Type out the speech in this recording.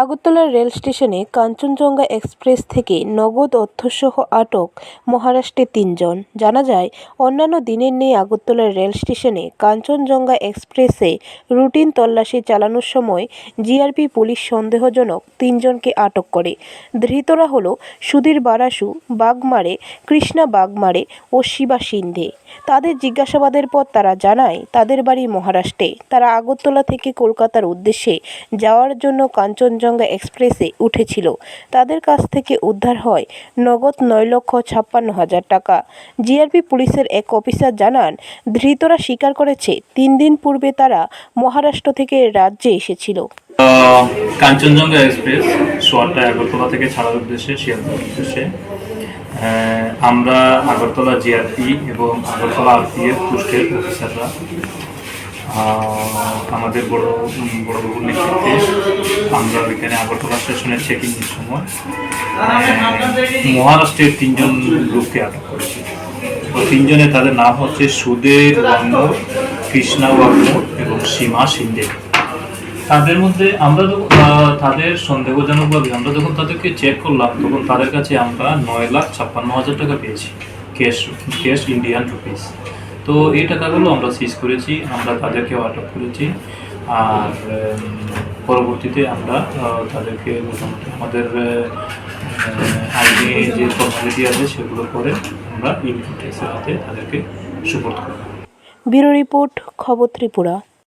Agartala rail স্টেশনে Kanchenjunga express থেকে নগদ অর্থসহ আটক মহারাষ্ট্রের তিনজন। জানা যায়, অন্যান্য দিনের নেই আগরতলা রেল স্টেশনে কাঞ্চনজঙ্ঘা এক্সপ্রেসে রুটিন তল্লাশি চালানোর সময় জিআরপি পুলিশ সন্দেহজনক তিনজনকে আটক করে। ধৃতরা হল সুধীর বারাসু, বাগমারে, কৃষ্ণা বাগমারে ও শিবা সিন্ধে। তাদের জিজ্ঞাসাবাদের পর তারা জানায়, তাদের বাড়ি মহারাষ্ট্রে। তারা আগরতলা থেকে কলকাতার উদ্দেশ্যে যাওয়ার জন্য কাঞ্চনজঙ্ঘা এক্সপ্রেসে উঠেছিল। তাদের কাছ থেকে উদ্ধার হয় নগদ নয় লক্ষ ছাপ্পান্ন হাজার টাকা। জিআরপি পুলিশের এক অফিসার জানান, ধৃতরা স্বীকার করেছে তিন দিন পূর্বে তারা মহারাষ্ট্র থেকে রাজ্যে এসেছিল। কাঞ্চনজঙ্ঘা এক্সপ্রেস সোয়ারটা আগরতলা থেকে ছাড়ার উদ্দেশ্যে শিয়ালদার উদ্দেশ্যে আমরা আগরতলা জিআরপি এবং আগরতলা আরপিএফ পোস্টের অফিসাররা আমাদের বড় বড়বাবুর নেতৃত্বে আমরা এখানে আগরতলা স্টেশনের চেকিং এর সময় মহারাষ্ট্রের তিনজন লোককে আটক করেছি। তো তিনজনে তাদের নাম হচ্ছে সুদের ওয়াংমোর কৃষ্ণা ওয়াংমোর এবং সীমা সিন্ধে। তাদের মধ্যে আমরা আহ, তাদের সন্দেহজনকভাবে আমরা যখন তাদেরকে চেক করলাম তখন তাদের কাছে আমরা নয় লাখ ছাপ্পান্ন হাজার টাকা পেয়েছি ক্যাশ ক্যাশ ইন্ডিয়ান রুপিস তো এই টাকাগুলো আমরা সিজ করেছি, আমরা তাদেরকেও আটক করেছি। আর পরবর্তীতে আমরা তাদেরকে মোটামুটি আমাদের আইনে যে ফর্মালিটি আছে সেগুলো করে আমরা ইনপুটেক্সের হাতে তাদেরকে সুপোর্ট করব। ব্যুরো রিপোর্ট, খবর ত্রিপুরা।